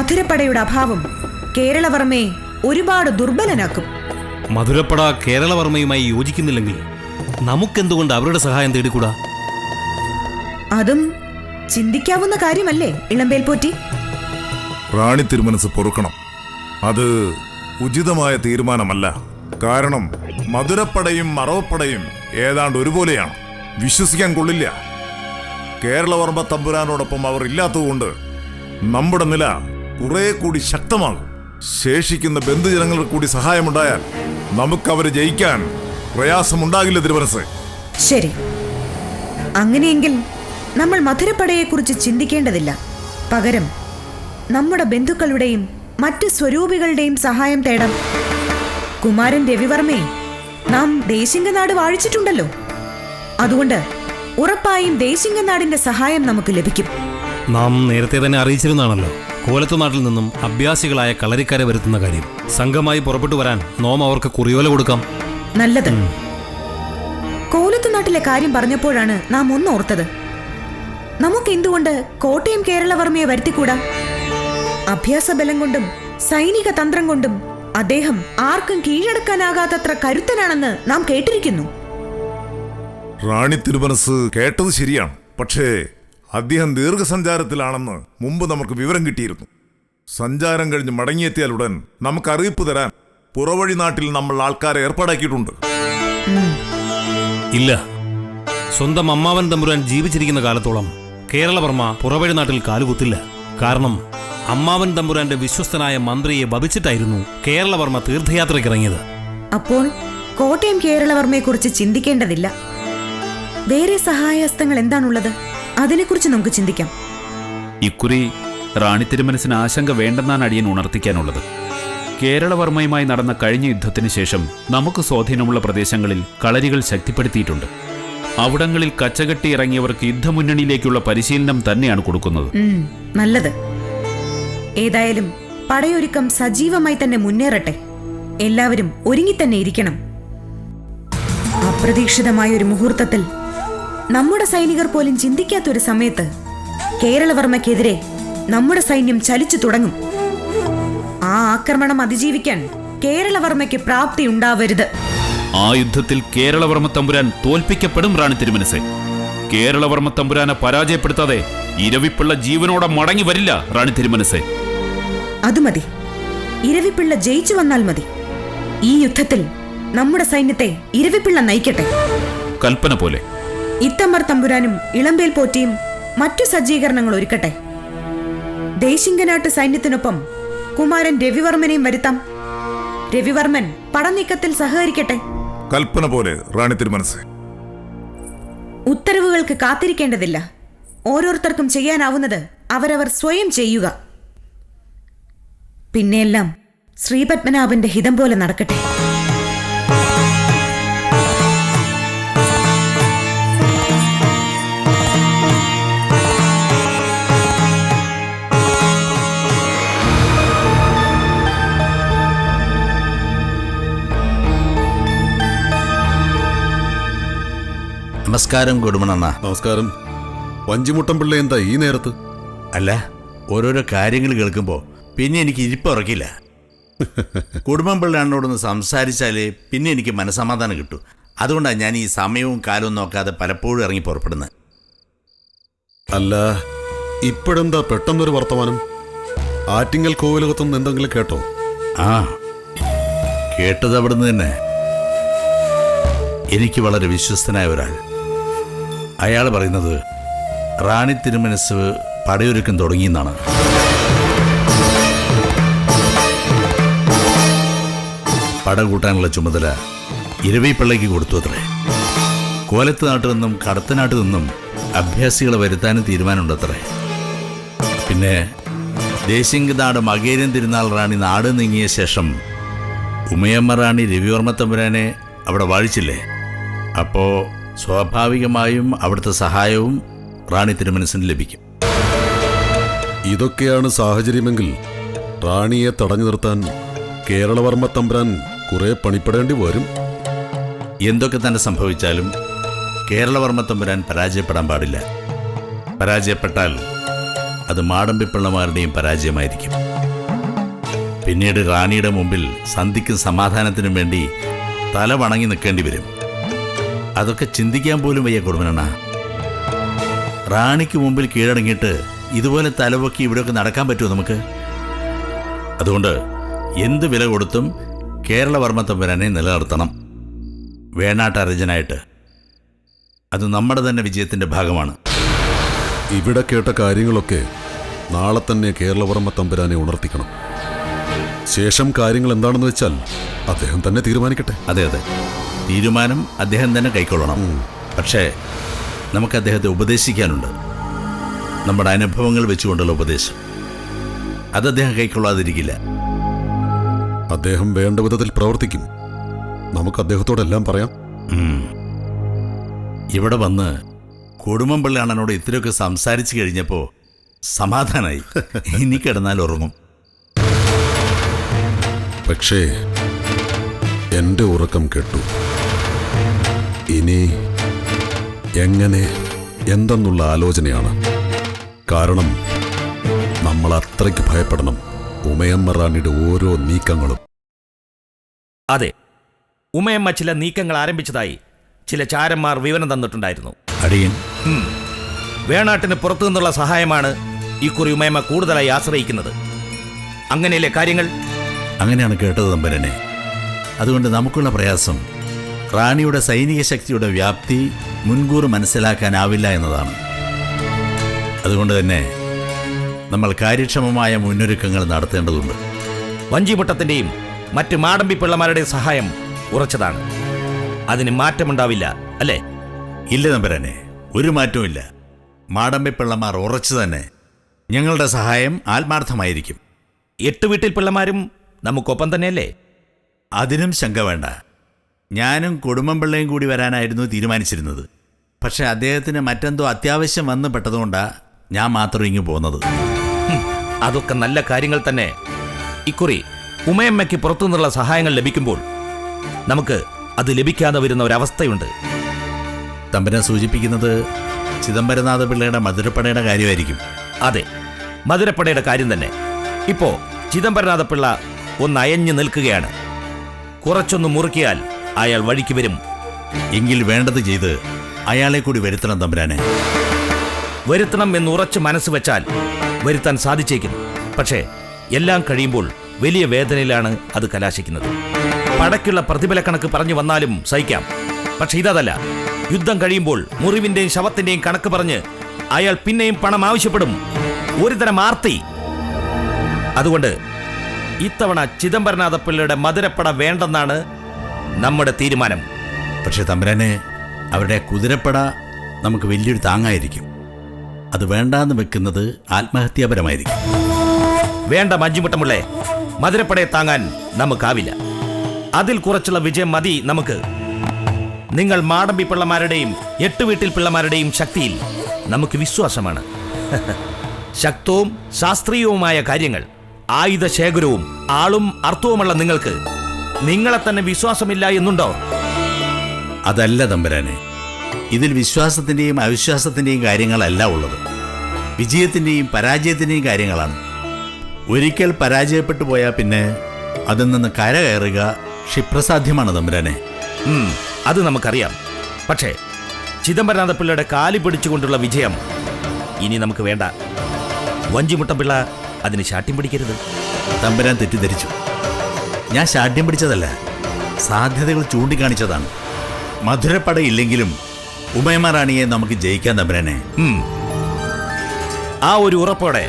മധുരപ്പടയുടെ അഭാവം കേരളവർമ്മയെ ഒരുപാട് ദുർബലനാക്കും. മധുരപ്പട കേരളവർമ്മയുമായി യോജിക്കുന്നില്ലെങ്കിൽ നമുക്കെന്തുകൊണ്ട് അവരുടെ സഹായം തേടിക്കൂടാ? അതും ചിന്തിക്കാവുന്ന കാര്യമല്ലേ ഇളമ്പേൽ പോറ്റി? റാണി തിരുമനസ് പൊറുക്കണം. അത് ഉചിതമായ തീരുമാനമല്ല. കാരണം മധുരപ്പടയും മറവപ്പടയും ഏതാണ്ട് ഒരുപോലെയാണ്. വിശ്വസിക്കാൻ കൊള്ളില്ല. കേരളവർമ്മ തമ്പുരാനോടൊപ്പം അവർ ഇല്ലാത്തതുകൊണ്ട് നമ്മുടെ നില കുറെ കൂടി ശക്തമാകും. ശേഷിക്കുന്ന ബന്ധുജനങ്ങൾക്ക് കൂടി സഹായമുണ്ടായാൽ നമുക്ക് അവരെ ജയിക്കാൻ പ്രയാസമുണ്ടാകില്ല തിരുമനസ് ശരി. അങ്ങനെയെങ്കിൽ നമ്മൾ മധുരപ്പടയെക്കുറിച്ച് ചിന്തിക്കേണ്ടതില്ല. പകരം നമ്മുടെ ബന്ധുക്കളുടെയും മറ്റ് സ്വരൂപികളുടെയും സഹായം തേടാം. കുമാരൻ രവിവർമ്മയെ നാം ദേശിംഗനാട് വാഴിച്ചിട്ടുണ്ടല്ലോ. അതുകൊണ്ട് ഉറപ്പായും ദേശിംഗനാടിന്റെ സഹായം നമുക്ക് ലഭിക്കും. നാം നേരത്തെ തന്നെ അറിയിച്ചിരുന്നാണല്ലോ കോലത്തു നാട്ടിൽ നിന്നും അഭ്യാസികളായ കളരിക്കാരെ വരുത്തുന്ന കാര്യം. സംഘമായി പുറപ്പെട്ടു വരാൻ നോം അവർക്ക് കുറിയോല കൊടുക്കാം. നല്ലത്. കോലത്തുനാട്ടിലെ കാര്യം പറഞ്ഞപ്പോഴാണ് നാം ഒന്നോർത്തത് നമുക്ക് എന്തുകൊണ്ട് കോട്ടയം കേരളവർമ്മയെ വരുത്തിക്കൂടാ? അഭ്യാസ ബലം കൊണ്ടും സൈനിക തന്ത്രം കൊണ്ടും അദ്ദേഹം ആർക്കും കീഴടക്കാനാകാത്തത്ര കരുത്തനാണെന്ന് നാം കേട്ടിരിക്കുന്നു. റാണി തിരുമനസ് കേട്ടത് ശരിയാണ്. പക്ഷേ അദ്ദേഹം ദീർഘസഞ്ചാരത്തിലാണെന്ന് മുമ്പ് നമുക്ക് വിവരം കിട്ടിയിരുന്നു. സഞ്ചാരം കഴിഞ്ഞ് മടങ്ങിയെത്തിയാലുടൻ നമുക്ക് അറിയിപ്പ് തരാൻ പുറവഴി നാട്ടിൽ നമ്മൾ ആൾക്കാരെ ഏർപ്പാടാക്കിയിട്ടുണ്ട്. ഇല്ല. സ്വന്തം അമ്മാവൻ തമ്പുരാൻ ജീവിച്ചിരിക്കുന്ന കാലത്തോളം കേരളവർമ്മ പുറവഴി നാട്ടിൽ കാലുകുത്തില്ല. കാരണം അമ്മാവൻ തമ്പുരാന്റെ വിശ്വസ്തനായ മന്ത്രിയെ വധിച്ചിട്ടായിരുന്നു കേരളവർമ്മ തീർത്ഥയാത്രയ്ക്ക് തീർത്ഥയാത്രയ്ക്കിറങ്ങിയത്. അപ്പോൾ കോട്ടയം കേരളവർമ്മയെക്കുറിച്ച് ചിന്തിക്കേണ്ടതില്ല. വേറെ സഹായഹസ്തങ്ങൾ എന്താണുള്ളത്? അതിനെക്കുറിച്ച് നമുക്ക് ചിന്തിക്കാം. ഇക്കുറി റാണി തിരുമനസിന് ആശങ്ക വേണ്ടെന്നാണ് അടിയൻ ഉണർത്തിക്കാനുള്ളത്. കേരളവർമ്മയുമായി നടന്ന കഴിഞ്ഞ യുദ്ധത്തിന് ശേഷം നമുക്ക് സ്വാധീനമുള്ള പ്രദേശങ്ങളിൽ കളരികൾ ശക്തിപ്പെടുത്തിയിട്ടുണ്ട്. അവിടങ്ങളിൽ കച്ചകെട്ടി ഇറങ്ങിയവർക്ക് യുദ്ധമുന്നണിയിലേക്കുള്ള പരിശീലനം തന്നെയാണ് കൊടുക്കുന്നത്. നല്ലത്. ഏതായാലും പടയൊരുക്കം സജീവമായി തന്നെ മുന്നേറട്ടെ. എല്ലാവരും ഒരുങ്ങി തന്നെ ഇരിക്കണം. അപ്രതീക്ഷിതമായ ഒരു മുഹൂർത്തത്തിൽ നമ്മുടെ സൈനികർ പോലും ചിന്തിക്കാത്തൊരു സമയത്ത് കേരളവർമ്മക്കെതിരെ നമ്മുടെ സൈന്യം ചലിച്ചു തുടങ്ങും. ആ ആക്രമണം അതിജീവിക്കാൻ കേരളവർമ്മയ്ക്ക് പ്രാപ്തി ഉണ്ടാവരുത്. ആ യുദ്ധത്തിൽ കേരളവർമ്മ തമ്പുരാൻ തോൽപ്പിക്കപ്പെടും റാണി തിരുമനസെ. കേരളവർമ്മ തമ്പുരാനെ പരാജയപ്പെടുത്താതെ ഇരവിപ്പിള്ള ജീവനോടെ മടങ്ങി വരില്ല റാണി തിരുമനസെ. അത് മതി ഇരവിപ്പിള്ള ജയിച്ചു വന്നാൽ മതി. ഈ യുദ്ധത്തിൽ നമ്മുടെ സൈന്യത്തെ ഇരവിപ്പിള്ള നയിക്കട്ടെ. കൽപ്പന പോലെ. ഇത്തമ്മർ തമ്പുരാനും ഇളമ്പേൽ പോറ്റിയും മറ്റു സജ്ജീകരണങ്ങൾ ഒരുക്കട്ടെ. ദേശിംഗനാട്ട് സൈന്യത്തിനൊപ്പം കുമാരൻ രവിവർമ്മനെയും വരുത്താം. രവിവർമ്മൻ പടനീക്കത്തിൽ സഹകരിക്കട്ടെ. കൽപ്പന പോലെ റാണി തിരുമനസ് ഉത്തരവുകൾക്ക് കാത്തിരിക്കേണ്ടതില്ല. ഓരോരുത്തർക്കും ചെയ്യാനാവുന്നത് അവരവർ സ്വയം ചെയ്യുക. പിന്നെയെല്ലാം ശ്രീപത്മനാഭന്റെ ഹിതം പോലെ നടക്കട്ടെ. നമസ്കാരം കൊടുമണണ്ണ നമസ്കാരം. വഞ്ചിമുട്ടം പിള്ള എന്താ ഈ നേരത്ത്? അല്ല ഓരോരോ കാര്യങ്ങൾ കേൾക്കുമ്പോൾ പിന്നെ എനിക്ക് ഇരിപ്പുറക്കില്ല കുടുംബം പിള്ളാണോടൊന്ന് സംസാരിച്ചാലേ പിന്നെ എനിക്ക് മനസമാധാനം കിട്ടും. അതുകൊണ്ടാണ് ഞാൻ ഈ സമയവും കാലവും നോക്കാതെ പലപ്പോഴും ഇറങ്ങി പുറപ്പെടുന്നത് അല്ല ഇപ്പോഴെന്താ പെട്ടെന്നൊരു വർത്തമാനം? ആറ്റിങ്ങൽ കോവിലകത്തുനിന്ന് എന്തെങ്കിലും കേട്ടോ? ആ കേട്ടത് അവിടുന്ന് തന്നെ. എനിക്ക് വളരെ വിശ്വസ്തനായ ഒരാൾ. അയാൾ പറയുന്നത് റാണി തിരുമനസ് പടയൊരുക്കം തുടങ്ങിയെന്നാണ്. പട കൂട്ടാനുള്ള ചുമതല ഇരവിപ്പിള്ളയ്ക്ക് കൊടുത്തു അത്രേ. കോലത്ത് നാട്ടിൽ നിന്നും കടത്തനാട്ടിൽ നിന്നും അഭ്യാസികളെ വരുത്താനും തീരുമാനമുണ്ടത്രേ പിന്നെ ദേശിംഗനാട് മകേരൻ തിരുനാൾ റാണി നാട് നീങ്ങിയ ശേഷം ഉമയമ്മ റാണി രവിവർമ്മ തമ്പുരാനെ അവിടെ വാഴിച്ചില്ലേ? അപ്പോ സ്വാഭാവികമായും അവിടുത്തെ സഹായവും റാണി തിരുമനസിന് ലഭിക്കും. ഇതൊക്കെയാണ് സാഹചര്യമെങ്കിൽ റാണിയെ തടഞ്ഞു നിർത്താൻ കേരളവർമ്മ തമ്പുരാൻ കുറെ പണിപ്പെടേണ്ടി വരും. എന്തൊക്കെ തന്നെ സംഭവിച്ചാലും കേരളവർമ്മ തമ്പുരാൻ പരാജയപ്പെടാൻ പാടില്ല. പരാജയപ്പെട്ടാൽ അത് മാടമ്പിപ്പിള്ളമാരുടെയും പരാജയമായിരിക്കും. പിന്നീട് റാണിയുടെ മുമ്പിൽ സന്ധിക്കും സമാധാനത്തിനും വേണ്ടി തല വണങ്ങി നിൽക്കേണ്ടി വരും. അതൊക്കെ ചിന്തിക്കാൻ പോലും വയ്യ കുടുംബനണ്ണ റാണിക്ക് മുമ്പിൽ കീഴടങ്ങിയിട്ട് ഇതുപോലെ തലവൊക്കി ഇവിടെയൊക്കെ നടക്കാൻ പറ്റുമോ നമുക്ക്? അതുകൊണ്ട് എന്ത് വില കൊടുത്തും കേരളവർമ്മ തമ്പുരാനെ നിലനിർത്തണം. വേണാട്ടരജനായിട്ട്. അത് നമ്മുടെ തന്നെ വിജയത്തിന്റെ ഭാഗമാണ്. ഇവിടെ കേട്ട കാര്യങ്ങളൊക്കെ നാളെ തന്നെ കേരളവർമ്മ തമ്പുരാനെ ഉണർത്തിക്കണം. ശേഷം കാര്യങ്ങൾ എന്താണെന്ന് വെച്ചാൽ അദ്ദേഹം തന്നെ തീരുമാനിക്കട്ടെ. അതെ അതെ. തീരുമാനം അദ്ദേഹം തന്നെ കൈക്കൊള്ളണം. പക്ഷേ നമുക്ക് അദ്ദേഹത്തെ ഉപദേശിക്കാനുണ്ട്. നമ്മുടെ അനുഭവങ്ങൾ വെച്ചുകൊണ്ടുള്ള ഉപദേശം. അത് അദ്ദേഹം കൈക്കൊള്ളാതിരിക്കില്ല. അദ്ദേഹം വേണ്ട വിധത്തിൽ പ്രവർത്തിക്കും. നമുക്ക് അദ്ദേഹത്തോടെല്ലാം പറയാം. ഇവിടെ വന്ന് കുടുംബം അണ്ണനോട് ഇത്രയൊക്കെ സംസാരിച്ചു കഴിഞ്ഞപ്പോൾ സമാധാനായി. ഇനി കിടന്നാൽ ഉറങ്ങും. പക്ഷേ എന്റെ ഉറക്കം കെട്ടു. ഇനി എങ്ങനെ എന്തെന്നുള്ള ആലോചനയാണ്. കാരണം നമ്മൾ അത്രയ്ക്ക് ഭയപ്പെടണം ഉമയമ്മ റാണിയുടെ ഓരോ നീക്കങ്ങളും. അതെ ഉമയമ്മ ചില നീക്കങ്ങൾ ആരംഭിച്ചതായി ചില ചാരന്മാർ വിവരം തന്നിട്ടുണ്ടായിരുന്നു. അടിയൻ. വേണാട്ടിന് പുറത്തു നിന്നുള്ള സഹായമാണ് ഇക്കുറി ഉമയമ്മ കൂടുതലായി ആശ്രയിക്കുന്നത്. അങ്ങനെയല്ലേ കാര്യങ്ങൾ? അങ്ങനെയാണ് കേട്ടത് തമ്പരനെ. അതുകൊണ്ട് നമുക്കുള്ള പ്രയാസം റാണിയുടെ സൈനിക ശക്തിയുടെ വ്യാപ്തി മുൻകൂർ മനസ്സിലാക്കാനാവില്ല എന്നതാണ്. അതുകൊണ്ട് തന്നെ നമ്മൾ കാര്യക്ഷമമായ മുന്നൊരുക്കങ്ങൾ നടത്തേണ്ടതുണ്ട്. വഞ്ചിമുട്ടത്തിന്റെയും മറ്റ് മാടമ്പി പിള്ളമാരുടെയും സഹായം ഉറച്ചതാണ്. അതിന് മാറ്റമുണ്ടാവില്ല അല്ലേ? ഇല്ല നമ്പരനെ ഒരു മാറ്റവും മാടമ്പി പിള്ളമാർ ഉറച്ചു തന്നെ ഞങ്ങളുടെ സഹായം ആത്മാർത്ഥമായിരിക്കും. എട്ട് വീട്ടിൽ പിള്ളമാരും നമുക്കൊപ്പം തന്നെയല്ലേ? അതിനും ശങ്ക വേണ്ട. ഞാനും കുടുംബം പിള്ളയും കൂടി വരാനായിരുന്നു തീരുമാനിച്ചിരുന്നത്. പക്ഷെ അദ്ദേഹത്തിന് മറ്റെന്തോ അത്യാവശ്യം വന്ന് പെട്ടതുകൊണ്ടാണ് ഞാൻ മാത്രം ഇങ്ങ് പോകുന്നത് അതൊക്കെ നല്ല കാര്യങ്ങൾ തന്നെ. ഇക്കുറി ഉമയമ്മയ്ക്ക് പുറത്തുനിന്നുള്ള സഹായങ്ങൾ ലഭിക്കുമ്പോൾ നമുക്ക് അത് ലഭിക്കാതെ വരുന്ന ഒരവസ്ഥയുണ്ട്. തമ്പനെ സൂചിപ്പിക്കുന്നത് ചിദംബരനാഥ പിള്ളയുടെ മധുരപ്പടയുടെ കാര്യമായിരിക്കും. അതെ മധുരപ്പടയുടെ കാര്യം തന്നെ. ഇപ്പോ ചിദംബരനാഥ പിള്ള ഒന്ന് അയഞ്ഞു നിൽക്കുകയാണ്. കുറച്ചൊന്ന് മുറുക്കിയാൽ അയാൾ വഴിക്ക് വരും. എങ്കിൽ വേണ്ടത് ചെയ്ത് അയാളെ കൂടി വരുത്തണം തമ്പുരാനെ. വരുത്തണം എന്ന് ഉറച്ച് മനസ്സ് വെച്ചാൽ വരുത്താൻ സാധിച്ചേക്കും. പക്ഷേ എല്ലാം കഴിയുമ്പോൾ വലിയ വേദനയിലാണ് അത് കലാശിക്കുന്നത്. പടക്കുള്ള പ്രതിഫല കണക്ക് പറഞ്ഞു വന്നാലും സഹിക്കാം. പക്ഷെ ഇതല്ല യുദ്ധം കഴിയുമ്പോൾ മുറിവിന്റെയും ശവത്തിന്റെയും കണക്ക് പറഞ്ഞ് അയാൾ പിന്നെയും പണം ആവശ്യപ്പെടും. ഒരുതരം ആർത്തി. അതുകൊണ്ട് ഇത്തവണ ചിദംബരനാഥ പിള്ളയുടെ മധുരപ്പട വേണ്ടെന്നാണ് നമ്മുടെ തീരുമാനം. പക്ഷെ തമ്പുരാനെ അവരുടെ കുതിരപ്പട നമുക്ക് വലിയൊരു താങ്ങായിരിക്കും. അത് വേണ്ടാന്ന് വെക്കുന്നത് ആത്മഹത്യാപരമായിരിക്കും. വേണ്ട മഞ്ഞുമുട്ടമുള്ളേ മധുരപ്പടയെ താങ്ങാൻ നമുക്കാവില്ല. അതിൽ കുറച്ചുള്ള വിജയം മതി നമുക്ക്. നിങ്ങൾ മാടമ്പി പിള്ളമാരുടെയും എട്ട് വീട്ടിൽ പിള്ളമാരുടെയും ശക്തിയിൽ നമുക്ക് വിശ്വാസമാണ്. ശക്തവും ശാസ്ത്രീയവുമായ കാര്യങ്ങൾ ആയുധ ശേഖരവും ആളും അർത്ഥവുമുള്ള നിങ്ങൾക്ക് നിങ്ങളെ തന്നെ വിശ്വാസമില്ല എന്നുണ്ടോ? അതല്ല തമ്പുരാനെ. ഇതിൽ വിശ്വാസത്തിന്റെയും അവിശ്വാസത്തിന്റെയും കാര്യങ്ങളല്ല ഉള്ളത്. വിജയത്തിന്റെയും പരാജയത്തിന്റെയും കാര്യങ്ങളാണ്. ഒരിക്കൽ പരാജയപ്പെട്ടു പോയാൽ പിന്നെ അതിൽ നിന്ന് കരകയറുക ക്ഷിപ്രസാധ്യമാണ് തമ്പുരാനെ. അത് നമുക്കറിയാം. പക്ഷേ ചിദംബരനാഥ പിള്ളയുടെ കാലി പിടിച്ചുകൊണ്ടുള്ള വിജയം ഇനി നമുക്ക് വേണ്ട. വഞ്ചിമുട്ടം പിള്ള അതിന് ശാഠ്യം പിടിക്കരുത്. തമ്പുരാൻ തെറ്റിദ്ധരിച്ചു. ഞാൻ ശാഠ്യം പിടിച്ചതല്ല. സാധ്യതകൾ ചൂണ്ടിക്കാണിച്ചതാണ്. മധുരപ്പട ഇല്ലെങ്കിലും ഉമയമാറാണിയെ നമുക്ക് ജയിക്കാൻ തമ്പുരാനെ ആ ഒരു ഉറപ്പോടെ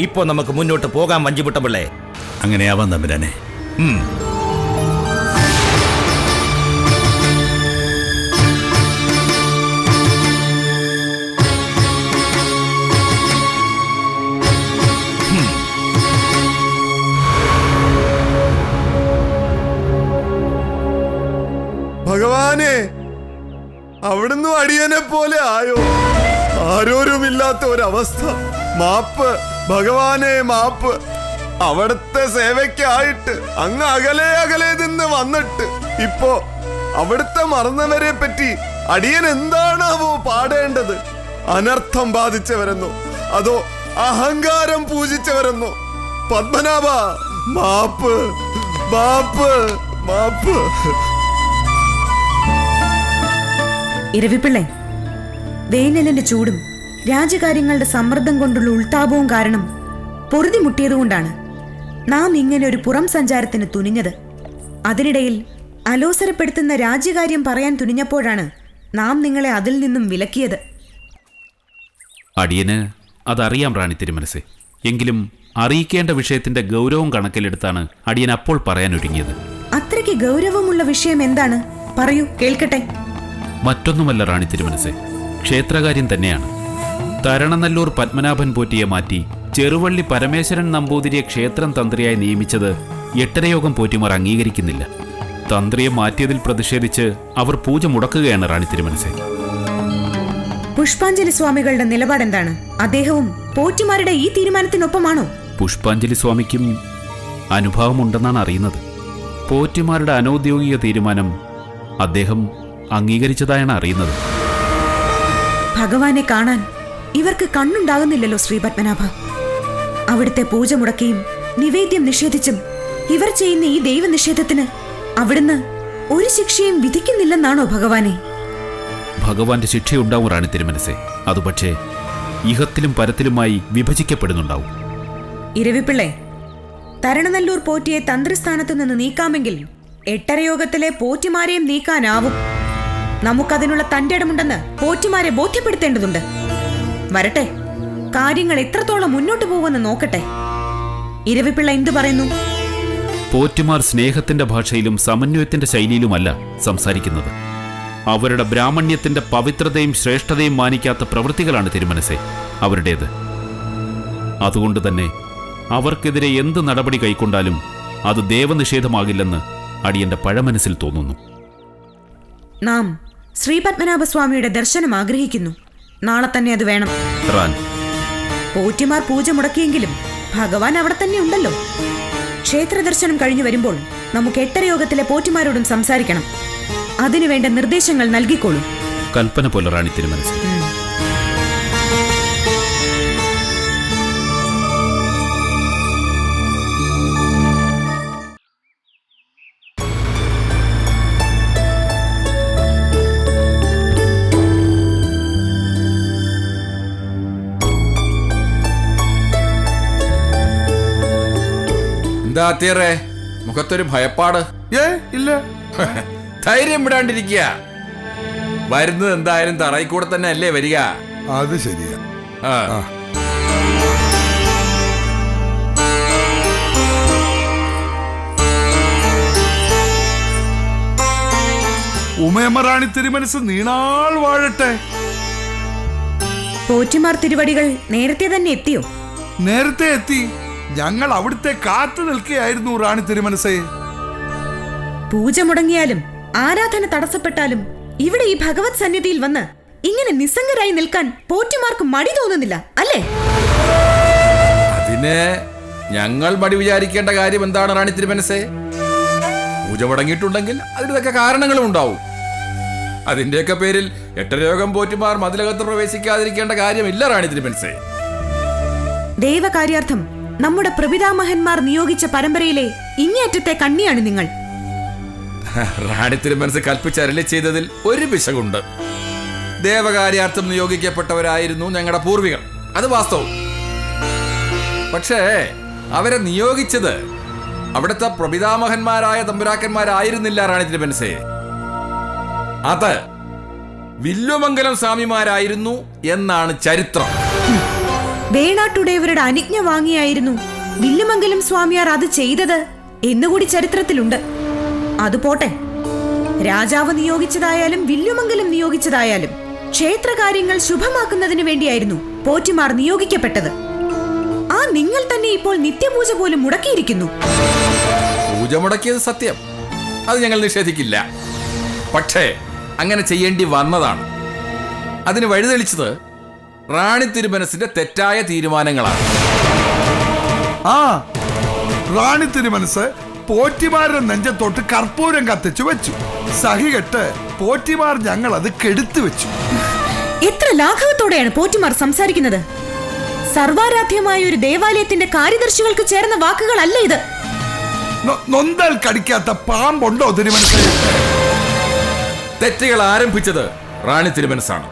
ഇപ്പോ നമുക്ക് മുന്നോട്ട് പോകാൻ വഞ്ചിമുട്ടം പിള്ളേ. അങ്ങനെയാവാൻ തമ്പുരാനെ അവിടുന്ന് അടിയനെ പോലെ ആയോ? ആരോരുമില്ലാത്ത ഒരവസ്ഥ. മാപ്പ് ഭഗവാനെ മാപ്പ്. അവിടുത്തെ സേവയ്ക്കായിട്ട് അങ്ങ് അകലെ അകലെ നിന്ന് വന്നിട്ട് ഇപ്പോ അവിടുത്തെ മറന്നവരെ പറ്റി അടിയൻ എന്താണാവോ പാടേണ്ടത്? അനർത്ഥം ബാധിച്ചവരെന്നോ? അതോ അഹങ്കാരം പൂജിച്ചവരെന്നോ? പത്മനാഭ മാപ്പ് മാപ്പ് മാപ്പ്. ഇരവിപ്പിള്ളെ വേനലിന്റെ ചൂടും രാജകാര്യങ്ങളുടെ സമ്മർദ്ദം കൊണ്ടുള്ള ഉൾതാപവും കാരണം പൊറുതി മുട്ടിയതുകൊണ്ടാണ് നാം ഇങ്ങനെ ഒരു പുറം സഞ്ചാരത്തിന് തുനിഞ്ഞത്. അതിനിടയിൽ അലോസരപ്പെടുത്തുന്ന രാജ്യകാര്യം പറയാൻ തുനിഞ്ഞപ്പോഴാണ് നാം നിങ്ങളെ അതിൽ നിന്നും വിലക്കിയത്. അടിയന് അതറിയാം റാണി തിരുമനസെ എങ്കിലും അറിയിക്കേണ്ട വിഷയത്തിന്റെ ഗൗരവം കണക്കിലെടുത്താണ് അടിയൻ അപ്പോൾ പറയാൻ ഒരുങ്ങിയത് അത്രയ്ക്ക് ഗൗരവമുള്ള വിഷയം എന്താണ്? പറയൂ കേൾക്കട്ടെ. മറ്റൊന്നുമല്ല റാണി തിരുമനസെ. ക്ഷേത്രകാര്യം തന്നെയാണ്. തരണനല്ലൂർ പത്മനാഭൻ പോറ്റിയെ മാറ്റി ചെറുവള്ളി പരമേശ്വരൻ നമ്പൂതിരിയെ ക്ഷേത്രം തന്ത്രിയായി നിയമിച്ചത് എട്ടരയോഗം പോറ്റിമാർ അംഗീകരിക്കുന്നില്ല. തന്ത്രിയെ മാറ്റിയതിൽ പ്രതിഷേധിച്ച് അവർ പൂജ മുടക്കുകയാണ് റാണി തിരുമനസെ. പുഷ്പാഞ്ജലി സ്വാമികളുടെ നിലപാടെന്താണ്? അദ്ദേഹവും പോറ്റിമാരുടെ ഈ തീരുമാനത്തിനൊപ്പമാണോ? പുഷ്പാഞ്ജലി സ്വാമിക്കും അനുഭാവമുണ്ടെന്നാണ് അറിയുന്നത്. പോറ്റിമാരുടെ അനൌദ്യോഗിക തീരുമാനം അദ്ദേഹം അംഗീകരിച്ചതായാണ് അറിയുന്നത്. ഭഗവാനെ കാണാൻ ഇവർക്ക് കണ്ണുണ്ടാകുന്നില്ലല്ലോ ശ്രീ പത്മനാഭ. അവിടുത്തെ പൂജ മുടക്കിയും നിവേദ്യം നിഷേധിച്ചും ഇവർ ചെയ്യുന്ന ഈ ദൈവനിഷേധത്തിന് അവിടുന്ന് ഒരു ശിക്ഷയും വിധിക്കുന്നില്ലെന്നാണോ ഭഗവാനെ? ഭഗവാന്റെ ശിക്ഷയുണ്ടാവും റാണി തിരുമനസെ. അതുപക്ഷേ ഇഹത്തിലും പരത്തിലുമായി വിഭജിക്കപ്പെടുന്നുണ്ടാവും. ഇരവിപ്പിള്ളെ തരണനല്ലൂർ പോറ്റിയെ തന്ത്രിസ്ഥാനത്തു നിന്ന് നീക്കാമെങ്കിൽ എട്ടരയോഗത്തിലെ പോറ്റിമാരെയും നീക്കാനാവും. നമുക്കതിനുള്ള തന്റെ ഇടമുണ്ടെന്ന് പോറ്റിമാരെ ബോധ്യപ്പെടുത്തേണ്ടതുണ്ട്. വരട്ടെ കാര്യങ്ങൾ എത്രത്തോളം മുന്നോട്ട് പോകുമെന്ന് നോക്കട്ടെ. ഇരവിപ്പിള്ള എന്തു പറയുന്നു? പോറ്റുമാർ സ്നേഹത്തിന്റെ ഭാഷയിലും സമന്വയത്തിന്റെ ശൈലിയിലുമല്ല സംസാരിക്കുന്നത്. അവരുടെ ബ്രാഹ്മണ്യത്തിന്റെ പവിത്രതയും ശ്രേഷ്ഠതയും മാനിക്കാത്ത പ്രവൃത്തികളാണ് തിരുമനസെ അവരുടേത്. അതുകൊണ്ട് തന്നെ അവർക്കെതിരെ എന്ത് നടപടി കൈക്കൊണ്ടാലും അത് ദേവനിഷേധമാകില്ലെന്ന് അടിയന്റെ പഴമനസ്സിൽ തോന്നുന്നു. നാം ശ്രീപത്മനാഭസ്വാമിയുടെ ദർശനം ആഗ്രഹിക്കുന്നു. നാളെ തന്നെ അത് വേണം. പോറ്റിമാർ പൂജ മുടക്കിയെങ്കിലും ഭഗവാൻ അവിടെ തന്നെ ഉണ്ടല്ലോ. ക്ഷേത്ര ദർശനം കഴിഞ്ഞു വരുമ്പോൾ നമുക്ക് എട്ടര യോഗത്തിലെ പോറ്റിമാരോടും സംസാരിക്കണം. അതിനുവേണ്ട നിർദ്ദേശങ്ങൾ നൽകിക്കോളൂ. കൽപ്പന പോലെ റാണി തിരുമനസ്. എന്താ അത്തിയറേ? മുഖത്തൊരു ഭയപ്പാട്. ഏ ഇല്ല. ധൈര്യം വിടാണ്ടിരിക്കുക. വരുന്നത് എന്തായാലും തറയിൽ കൂടെ തന്നെ അല്ലേ വരിക? അത് ശരിയാ. ആ. ഉമയമറാണി തിരുമനസ് നീണാൾ വാഴട്ടെ. പോറ്റിമാർ തിരുവടികൾ നേരത്തെ തന്നെ എത്തിയോ? നേരത്തെ എത്തി. ഞങ്ങൾ അവിടുത്തെ കാത്തു നിൽക്കുകയായിരുന്നു റാണി തിരുമനസേ. പൂജ മുടങ്ങിയാലും ആരാധന തടസ്സപ്പെട്ടാലും ഇവിടെ ഈ ഭഗവത് സന്നിധിയിൽ വന്ന് ഇങ്ങനെ നിസ്സംഗരായി നിൽക്കാൻ പോറ്റിമാർക്ക് മടി തോന്നുന്നില്ല അല്ലേ? അതിന് ഞങ്ങൾ മടി വിചാരിക്കേണ്ട കാര്യം എന്താണ് റാണി തിരുമനസേ? പൂജ മുടങ്ങിയിട്ടുണ്ടെങ്കിൽ അതിനൊക്കെ കാരണങ്ങളും ഉണ്ടാവും. അതിന്റെയൊക്കെ പേരിൽ എട്ടരോഗം പോറ്റുമാർ മതിലകത്ത് പ്രവേശിക്കാതിരിക്കേണ്ട കാര്യമില്ല റാണി തിരുമനസേ. ദൈവകാര്യാർത്ഥം നമ്മുടെ പ്രപിതാമഹന്മാർ നിയോഗിച്ച പരമ്പരയിലെ ഇങ്ങേയറ്റത്തെ കണ്ണിയാണ് നിങ്ങൾ. റാണി തിരുമനസ് കൽപ്പിച്ചരളി ചെയ്തതിൽ ഒരു പിശകുണ്ട്. ദേവകാര്യാർത്ഥം നിയോഗിക്കപ്പെട്ടവരായിരുന്നു ഞങ്ങളുടെ പൂർവികർ. അത് വാസ്തവം. പക്ഷേ അവരെ നിയോഗിച്ചത് അവിടുത്തെ പ്രപിതാമഹന്മാരായ തമ്പുരാക്കന്മാരായിരുന്നില്ല റാണി തിരുമനസേ അത് വില്ലുമംഗലം സ്വാമിമാരായിരുന്നു എന്നാണ് ചരിത്രം. വേണാട്ടുടേവരുടെ അനുജ്ഞ വാങ്ങിയായിരുന്നു. വില്ലുമംഗലം സ്വാമിയാർ അത് ചെയ്തത് എന്നുകൂടി ചരിത്രത്തിലുണ്ട്. അത് പോട്ടെ. രാജാവ് നിയോഗിച്ചതായാലും വില്ലുമംഗലം നിയോഗിച്ചതായാലും ക്ഷേത്രകാര്യങ്ങൾ ശുഭമാക്കുന്നതിന് വേണ്ടിയായിരുന്നു പോറ്റിമാർ നിയോഗിക്കപ്പെട്ടത്. ആ നിങ്ങൾ തന്നെ ഇപ്പോൾ നിത്യപൂജ പോലും മുടക്കിയിരിക്കുന്നു. പൂജ മുടക്കിയത് സത്യം. അത് ഞങ്ങൾ നിഷേധിക്കില്ല. പക്ഷേ അങ്ങനെ ചെയ്യേണ്ടി വന്നതാണ്. അതിന് വഴിതെളിച്ചത് റാണി തിരുമനസിന്റെ തെറ്റായ തീരുമാനങ്ങളാണ്. ആ റാണി തിരുമനസ് പോറ്റിമാരുടെ നെഞ്ചത്തോട്ട് കർപ്പൂരം കത്തിച്ചു വെച്ചു. സഹികെട്ട് പോറ്റിമാർ ഞങ്ങൾ അത് കെടുത്തു വെച്ചു. എത്ര ലാഘവത്തോടെയാണ് പോറ്റിമാർ സംസാരിക്കുന്നത്? സർവാരാധ്യമായ ഒരു ദേവാലയത്തിന്റെ കാര്യദർശികൾക്ക് ചേർന്ന വാക്കുകളല്ല ഇത്. നൊന്താൽ കടിക്കാത്ത പാമ്പുണ്ടോ തിരുമനസ്? തെറ്റുകൾ ആരംഭിച്ചത് റാണി തിരുമനസാണ്.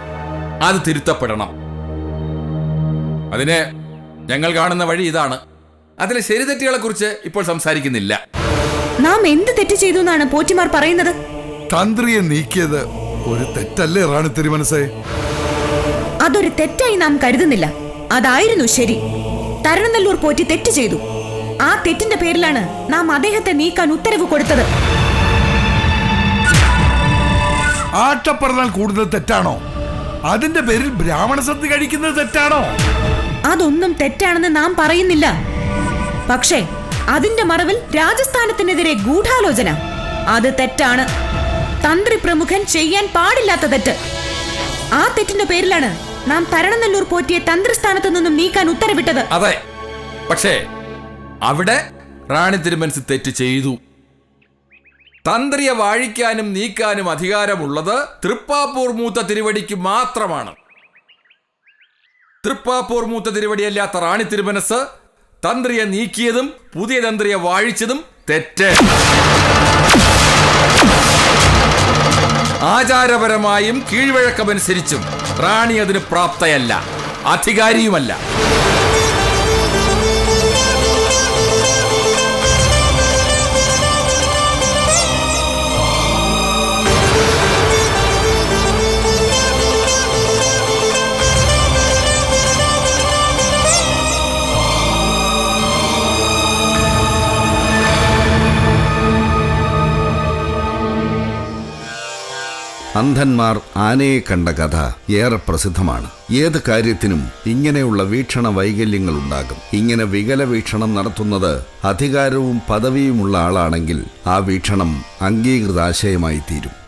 അത് തിരുത്തപ്പെടണം. അതിന് ഞങ്ങൾ കാണുന്ന വഴി ഇതാണ്. അതിലെ ശരി തെറ്റുകളെ കുറിച്ച് ഇപ്പോൾ സംസാരിക്കുന്നില്ല. നാം എന്ത് തെറ്റ് ചെയ്തു എന്നാണ് പോറ്റിമാർ പറയുന്നത്? തന്ത്രിയെ നീക്കിയത് ഒരു തെറ്റല്ലേ റാണി തിരുമനസേ അതൊരു തെറ്റായി നാം കരുതുന്നില്ല. അതായിരുന്നു ശരി. തരണനല്ലൂർ പോറ്റി തെറ്റ് ചെയ്തു. ആ തെറ്റിന്റെ പേരിലാണ് നാം അദ്ദേഹത്തെ നീക്കാൻ ഉത്തരവ് കൊടുത്തത്. ആട്ടപ്പറന്നാൽ കൂടുതൽ തെറ്റാണോ? അതിന്റെ പേരിൽ ബ്രാഹ്മണ സദ്യ കഴിക്കുന്നത് തെറ്റാണോ? അതൊന്നും തെറ്റാണെന്ന് നാം പറയുന്നില്ല. പക്ഷേ അതിന്റെ മറവിൽ രാജസ്ഥാനത്തിനെതിരെ ഗൂഢാലോചന. അത് തെറ്റാണ്. തന്ത്രി പ്രമുഖൻ ചെയ്യാൻ പാടില്ലാത്ത തെറ്റ്. ആ തെറ്റിന്റെ പേരിലാണ് നാം തരണനെല്ലൂർ പോറ്റിയെ തന്ത്രിസ്ഥാനത്ത് നിന്നും നീക്കാൻ ഉത്തരവിട്ടത്. അതെ. പക്ഷേ അവിടെ റാണി തിരുമനസ് തെറ്റ് ചെയ്തു. തന്ത്രിയെ വാഴിക്കാനും നീക്കാനും അധികാരമുള്ളത് തൃപ്പാപ്പൂർ മൂത്ത തിരുവടിക്ക് മാത്രമാണ്. തൃപ്പാപ്പൂർ മൂത്ത തിരുവടിയല്ലാത്ത റാണി തിരുമനസ് തന്ത്രിയെ നീക്കിയതും പുതിയ തന്ത്രിയെ വാഴിച്ചതും തെറ്റ്. ആചാരപരമായും കീഴ്വഴക്കമനുസരിച്ചും റാണി അതിന് പ്രാപ്തയല്ല അധികാരിയുമല്ല. അന്ധന്മാർ ആനയെ കണ്ട കഥ ഏറെ പ്രസിദ്ധമാണ്. ഏത് കാര്യത്തിനും ഇങ്ങനെയുള്ള വീക്ഷണ വൈകല്യങ്ങൾ ഉണ്ടാകും. ഇങ്ങനെ വികല വീക്ഷണം നടത്തുന്നത് അധികാരവും പദവിയുമുള്ള ആളാണെങ്കിൽ ആ വീക്ഷണം അംഗീകൃത ആശയമായി തീരും.